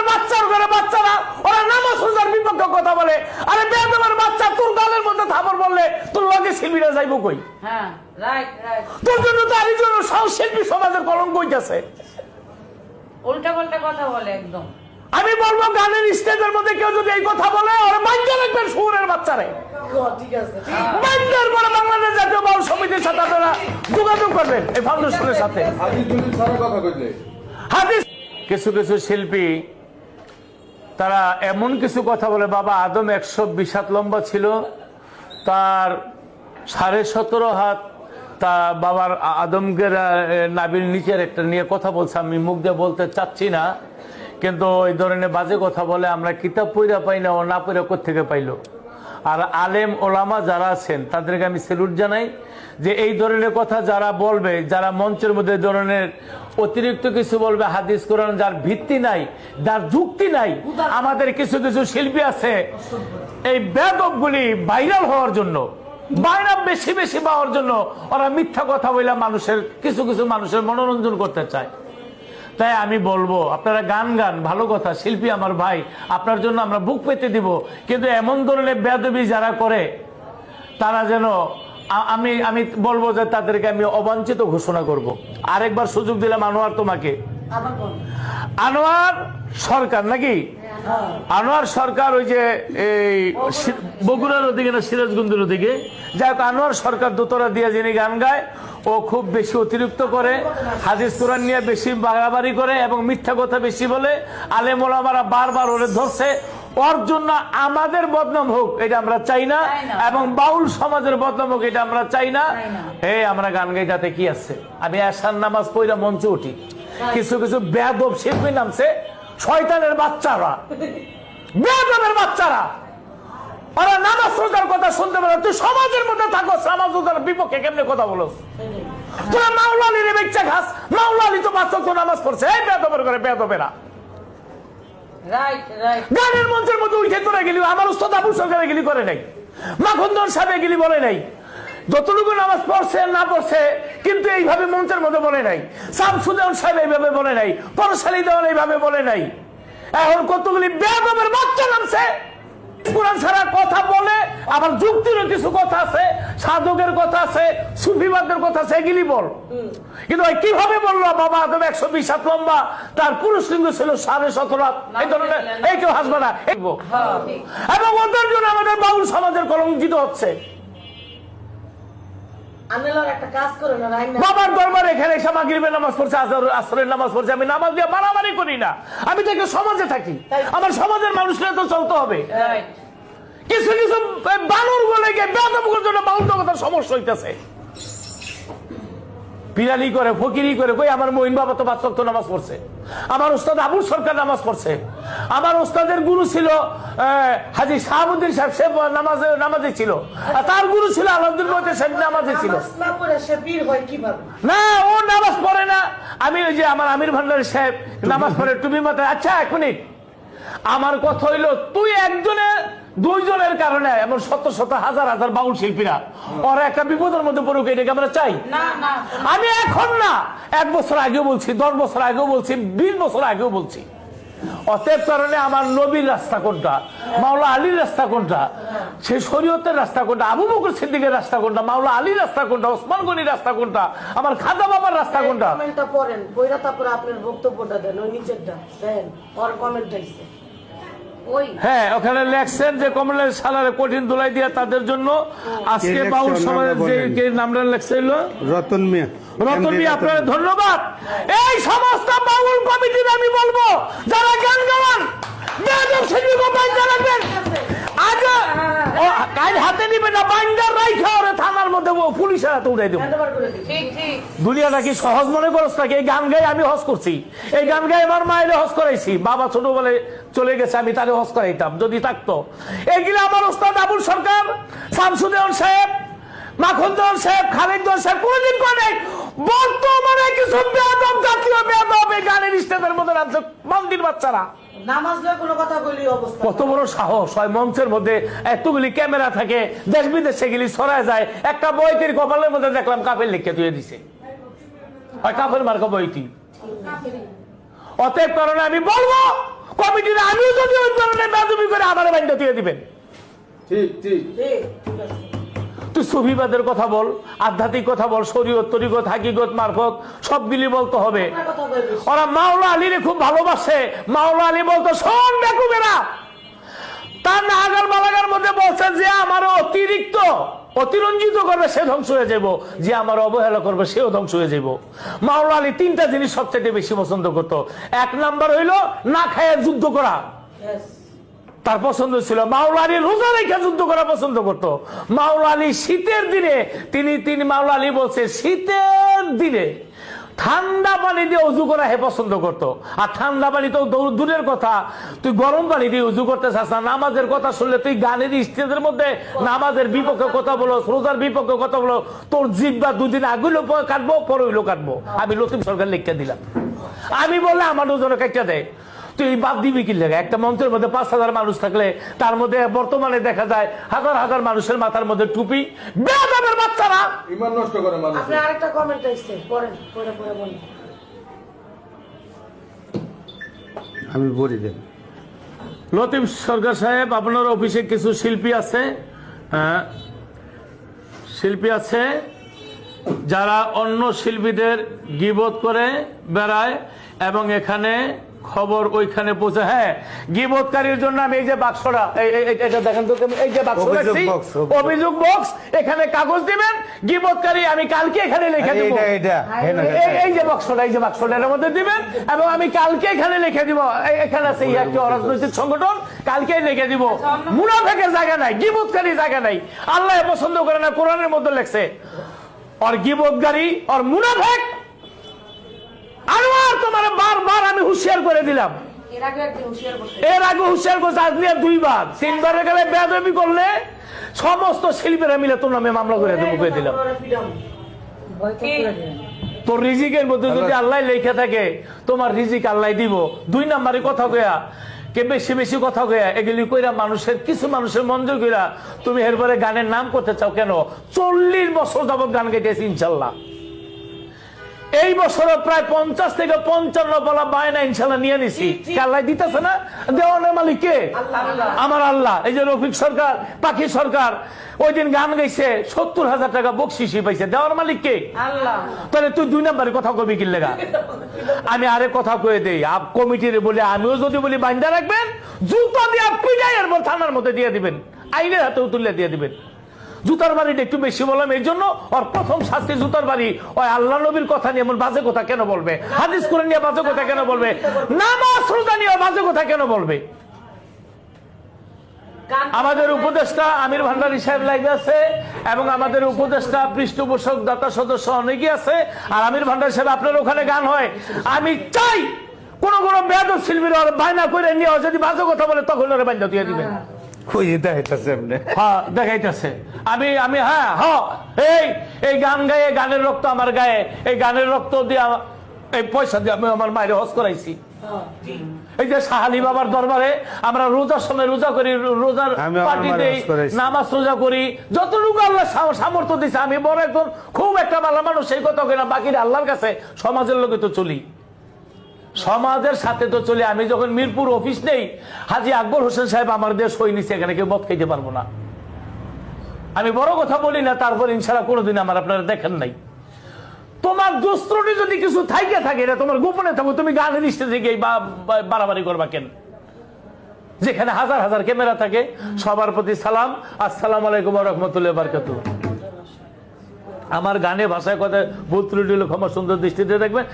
বেদমের বাচ্চার ঘরে বাচ্চারা ওরা নামাজ রোজার বিপক্ষে কথা বলে। আরে বেদমের বাচ্চা তোর গালের মধ্যে থাপড় বললে তোর লগে শিল্পীরা যাইব কই? হ্যাঁ রাইট রাইট তোর জন্য তো আরেক জন সব শিল্পী সমাজের কলঙ্ক হইতেছে। উল্টা পাল্টা কথা বলে একদম। আমি বলব গানের স্টেজের মধ্যে কেউ যদি এই কথা বলে ওরা মাইন্ডে রাখবেন সুরের বাচ্চারে। মাইন্ডের পরে বাংলাদেশ জাতীয় বাউল সমিতির সাথে আপনারা যোগাযোগ করবেন এই ফাউন্ডেশনের সাথে। হাদিস কিছু কিছু শিল্পী তারা এমন কিছু কথা বলে, বাবা আদম একশো বিশ হাত লম্বা ছিল, তার সাড়ে সতেরো হাত, তা বাবার আদমকে নাবির নিচের একটা নিয়ে কথা বলছে, আমি মুখ দিয়ে বলতে চাচ্ছি না, কিন্তু ওই ধরনের বাজে কথা বলে আমরা কিতাব পইরা পাই না, ও না পইরা থেকে পাইলো? আর আলেম ওলামা যারা আছেন তাদেরকে আমি সেলুট জানাই যে এই ধরনের কথা যারা বলবে যারা মঞ্চের মধ্যে ধরনের অতিরিক্ত কিছু বলবে হাদিস কোরআন যার ভিত্তি নাই যার যুক্তি নাই আমাদের কিছু কিছু শিল্পী আছে। এই বেদবগুলি ভাইরাল হওয়ার জন্য বাইরা বেশি বেশি পাওয়ার জন্য ওরা মিথ্যা কথা বলে মানুষের কিছু কিছু মানুষের মনোরঞ্জন করতে চায়। তাই আমি বলব, আপনারা গান গান, ভালো কথা, শিল্পী আমার ভাই, আপনার জন্য আমরা বুক পেতে দিব কিন্তু এমন ধরনের বেদবি যারা করে, তারা যেন আমি আমি বলব যে তাদেরকে আমি অবাঞ্ছিত ঘোষণা করব। আরেকবার সুযোগ দিলাম আনোয়ার তোমাকে আনোয়ার সরকার নাকি? আনোয়ার সরকার ওই যে এই বগুড়ার ওদিকে না সিরাজগঞ্জের ওদিকে। যাই আনোয়ার সরকার দোতরা দিয়ে যিনি গান গায় ও খুব বেশি অতিরিক্ত করে হাদিস কোরআন নিয়ে বেশি বাড়াবাড়ি করে এবং মিথ্যা কথা বেশি বলে আলেম ওলামারা বারবার ওরে ধরছে। ওর জন্য আমাদের বদনাম হোক এটা আমরা চাই না। এবং বাউল সমাজের বদনাম হোক এটা আমরা চাই না। এই আমরা গান গাই তাতে কি আছে? আমি আসার নামাজ পড়া মঞ্চে উঠি। কিছু কিছু বেদব শিল্পী নামছে শয়তানের বাচ্চারা। বেদবের বাচ্চারা। ওরা নামাজ রোজার কথা শুনতে পারে তুই সমাজের মধ্যে থাকো নামাজ রোজার বিপক্ষে কেমনে কথা বলো তোরা মাওলালি রে বেচ্চা খাস মাওলালি তো বাচ্চা তো নামাজ পড়ছে। এই বেদবের করে বেদবেরা রাইট রাইট গানের মঞ্চের মধ্যে উঠে তোরা গেলি আমার উস্তাদ আবু সরকারে গেলি করে নাই। মাখন্দর সাহেব গেলি বলে নাই। যতটুকু নামাজ পড়ছে না পড়ছে কিন্তু এইভাবে মঞ্চের মধ্যে বলে নাই। শামসুদ্দৌন সাহেব এইভাবে বলে নাই পরশালী দেওয়ান এইভাবে বলে নাই। এখন কতগুলি বেগমের বাচ্চা নামছে। কোরআন ছাড়া কথা বলে আবার যুক্তিরও কিছু কথা আছে সাধকের কথা আছে সুফিবাদের কথা আছে এগুলি বল। কিন্তু কীভাবে বলল? বাবা আদম একশো বিশ হাত লম্বা তার পুরুষ লিঙ্গ ছিল সাড়ে সতেরো হাত। এই ধরনের এই কেউ হাসবে না। এই বল। হ্যাঁ। এবং ওদের জন্য আমাদের বাউল সমাজের কলঙ্কিত হচ্ছে আনেলার একটা কাজ করে না রাইন বাবার দরবার এখানে এসে মাগরিবের নামাজ পড়ছে আসরের নামাজ পড়ছে আমি নামাজ দিয়ে মারামারি করি না। আমি থেকে সমাজে থাকি। আমার সমাজের মানুষরা তো চলতে হবে। কিছু কিছু বানর বলে গিয়ে বেদমগুলোর জন্য বাউন্ড জগতের সমস্যা হইতেছে। পিরালি করে ফকিরি করে কই আমার মহিন বাবা তো বাচ্চা তো নামাজ পড়ছে। আমার উস্তাদ আবুল সরকার নামাজ পড়ছে। আমার উস্তাদের গুরু ছিল হাজি শাহাবুদ্দিন সাহেব সে নামাজে নামাজে ছিল। আর তার গুরু ছিল আলমদুল মতে সাহেব নামাজে ছিল। সে না ও নামাজ পড়ে না। আমি ওই যে আমার আমির ভান্ডার সাহেব নামাজ পড়ে টুপি মাথায়। আচ্ছা এক মিনিট আমার কথা হইল তুই একজনের দুইজনের কারণে এমন শত শত হাজার হাজার বাউল শিল্পীরা। ওরা একটা বিপদের মধ্যে পড়ুক এটাকে আমরা চাই? আমি এখন না এক বছর আগেও বলছি দশ বছর আগেও বলছি বিশ বছর আগেও বলছি। অতএব কারণে আমার নবীর রাস্তা কোনটা? মাওলা আলীর রাস্তা কোনটা? সে শরীয়তের রাস্তা কোনটা? আবু বকর সিদ্দিকের রাস্তা কোনটা? মাওলা আলীর রাস্তা কোনটা? ওসমান গনির রাস্তা কোনটা? আমার খাজা বাবার রাস্তা কোনটা? কমেন্টটা পড়েন। পড়া তারপরে আপনার বক্তব্যটা দেন ওই নিচেরটা। দেন ওর কমেন্ট আইছে ওই। হ্যাঁ ওখানে লেখছেন যে কমলের সালারে কঠিন দুলাই দিয়া তাদের জন্য। আজকে বাউল সমাজের যে নামটা লেখছিল রতন মিয়া। রতন আপনার ধন্যবাদ। এই সমস্ত বাউল কমিটির আমি বলব যারা গান গাওয়ান হাতে নিবে না রাইখা ওরে থানার মধ্যে হাতে উঠাই দেবো। দুনিয়াটা কি সহজ মনে করছ নাকি? এই গান গাই আমি হজ করছি। এই গান গাই আমার মায়ের হজ করাইছি। বাবা ছোট বলে চলে গেছে আমি তারে হজ করাইতাম যদি থাকতো। এগুলো আমার ওস্তাদ আবুল সরকার শামসুদ্দৌন সাহেব মাখন দেওয়ান সাহেব খালিদ দেওয়ান সাহেব কোনদিন করে নাই। বর্তমানে কিছু বেদম জাতীয় বেদম এই গানের স্টেজের মধ্যে নামছে মন্দির বাচ্চারা। নামাজ লয়ে কোনো কথা বলি অবস্থা কত বড় সাহস হয় মঞ্চের মধ্যে এতগুলি ক্যামেরা থাকে দেশ বিদেশে গেলি ছড়ায় যায় একটা বইটির কপালের মধ্যে দেখলাম কাপের লিখে তুই দিছে। হয় কাপের মার্কা বইটি। অতএব কারণে আমি বলব কমিটির আমিও যদি ওই ধরনের বেদবি করে আমার বাইন্দা দিয়ে দিবেন। ঠিক ঠিক। ঠিক ঠিক আছে। তুই সুফিবাদের কথা বল আধ্যাত্মিক কথা বল শরীয়ত তরিকত হাকিগত মারফত সবগুলি বলতে হবে। ওরা মাওলা আলীরে খুব ভালোবাসে। মাওলা আলী বলতো শোন বেকুবেরা তার নাগার বালাগার মধ্যে বলছে যে আমার অতিরিক্ত অতিরঞ্জিত করবে সে ধ্বংস হয়ে যাব। যে আমার অবহেলা করবে সেও ধ্বংস হয়ে যাব। মাওলা আলী তিনটা জিনিস সবচেয়ে বেশি পছন্দ করতো। এক নাম্বার হইল না খায় যুদ্ধ করা. তার পছন্দ ছিল। মাওলা আলী রোজা রেখে যুদ্ধ করা পছন্দ করত। মাওলা আলী শীতের দিনে, তিনি তিনি মাওলা আলী বলছে, শীতের দিনে ঠান্ডা পানি দিয়ে উজু করা হে পছন্দ করতো। আর ঠান্ডা পানি তো দূর- দূরের কথা। তুই গরম পানি দিয়ে উজু করতে চাস না, নামাজের কথা শুনলে তুই গানের স্টেজের মধ্যে নামাজের বিপক্ষে কথা বলো, রোজার বিপক্ষে কথা বলো, তোর জিব্বা দুদিন আগুলো কাটবো পরইলো কাটবো। আমি লতিফ সরকার লিখতে দিলাম। আমি বললে আমার ওজনে কাটতে দেয় তুই বাদ দিবি কি লেগে? একটা মঞ্চের মধ্যে পাঁচ হাজার মানুষ থাকলে তার মধ্যে বর্তমানে দেখা যায় হাজার হাজার মানুষের মাথার মধ্যে টুপি। বেয়াদবের বাচ্চারা! ইমান নষ্ট করে মানুষ। আপনি আরেকটা কমেন্ট আসছে পড়েন পড়ে পড়ে বলেন আমি বলি দেন। লতিফ সরকার সাহেব আপনার অফিসে কিছু শিল্পী আছে? হ্যাঁ, শিল্পী আছে যারা অন্য শিল্পীদের গিবত করে বেড়ায় এবং এখানে খবর ওইখানে পৌঁছে হ্যাঁ গিবতকারীর জন্য আমি এই যে বাক্সটা এটা দেখেন তো এই যে বাক্স অভিযোগ বক্স এখানে কাগজ দিবেন গিবতকারী আমি কালকে এখানে লিখে দেবো। এটা এটা এই- এই যে বাক্সটা এই যে বাক্সটা এর মধ্যে দিবেন এবং আমি কালকে এখানে লিখে দিব। এখানে আছে এই একটা অরাজনৈতিক সংগঠন কালকে লিখে দিব। মুনাফেকের জায়গা নাই গিবতকারী জায়গা নাই। আল্লাহ পছন্দ করে না কোরআনের মধ্যে লেখছে। আর গিবতকারী আর মুনাফেক আনোয়ার তোমার বারবার আমি হুঁশিয়ার করে দিলাম। এর আগে হুঁশিয়ার করছে আজ নিয়ে দুইবার। তিনবারে গেলে বেদবি করলে সমস্ত শিল্পীরা মিলে তোর নামে মামলা করে দেবো করে দিলাম। তোর রিজিকের মধ্যে যদি আল্লাহ লেখা থাকে তোমার রিজিক আল্লাহ দিব। দুই নাম্বারে কথা কয়া কে বেশি বেশি কথা কয়া এগুলি কইরা মানুষের কিছু মানুষের মন কইরা তুমি এরপরে গানের নাম করতে চাও কেন? চল্লিশ বছর যাবত গান গাইতেছি ইনশাল্লাহ। এই বছরে প্রায় পঞ্চাশ থেকে পঞ্চান্ন বলা বায়না ইনশাল্লাহ নিয়ে নিছি। আল্লাহ দিতেছে না? দেওয়ানের মালিক কে? আমার আল্লাহ। এই যে রফিক সরকার পাখি সরকার ওই দিন গান গাইছে সত্তর হাজার টাকা বকশিসি পাইছে। দেওয়ার মালিক কে? তাহলে তুই দুই নাম্বারে কথা কবি কি লেগা? আমি আরে কথা কয়ে দেই আপ কমিটির বলে আমিও যদি বলি বান্ধা রাখবেন জুতা দিয়ে পিটাই এর মধ্যে থানার মধ্যে দিয়ে দিবেন। আইনের হাতেও তুলে দিয়ে দিবেন। জুতার বাড়িটা একটু বেশি বললাম এই জন্য ওর প্রথম শাস্তি জুতার বাড়ি। ওই আল্লাহ নবীর কথা নিয়ে এমন বাজে কথা কেন বলবে? হাদিস করে নিয়ে বাজে কথা কেন বলবে? নামাজ রোজা নিয়ে বাজে কথা কেন বলবে? আমাদের উপদেষ্টা আমির ভান্ডারী সাহেব লাইভে আছে এবং আমাদের উপদেষ্টা পৃষ্ঠপোষক দাতা সদস্য অনেকে আছে। আর আমির ভান্ডারী সাহেব, আপনার ওখানে গান হয়, আমি চাই কোন কোন বেদ শিল্পীর বায়না করে নিয়ে যদি বাজে কথা বলে, তখন ওরা বান্ধা দিয়ে দিবেন। ওই এটা এমনি হ্যাঁ দেখাইতেছে। আমি আমি হ্যাঁ হ্যাঁ এই এই গান গায়ে গানের রক্ত আমার গায়ে এই গানের রক্ত দিয়ে আমা- এই পয়সা দিয়ে আমি আমার মায়ের হজ করাইছি। এই যে বাবার দরবারে আমরা রোজার সময় রোজা করি রোজার পার্টি দেই নামাজ রোজা করি। যতটুকু আল্লাহ সামর্থ্য দিছে আমি বড় একজন খুব একটা ভালো মানুষ সেই কথা কই না বাকিরা আল্লাহর কাছে সমাজের লোকে তো চলি। সমাজের সাথে তো চলে, আমি যখন মিরপুর অফিস নেই, হাজি আকবর হোসেন সাহেব আমার দেশ হই নিছে, এখানে কেউ মদ খাইতে পারব না। আমি বড় কথা বলি না, তারপর ইনশাল্লাহ কোনোদিন আমার আপনারা দেখেন নাই। তোমার দুস্ত্রটি যদি কিছু থাকে থাকে, এটা তোমার গোপনে থাকো তুমি গিয়ে বা- বা- বাড়াবাড়ি করবা কেন? যেখানে হাজার হাজার ক্যামেরা থাকে, সবার প্রতি সালাম, আসসালাম আলাইকুম রহমতুল্লাহ বারকাত আমার গানে ভাষায় কথা ভূত ত্রুটি ক্ষমা সুন্দর দৃষ্টিতে দেখবেন।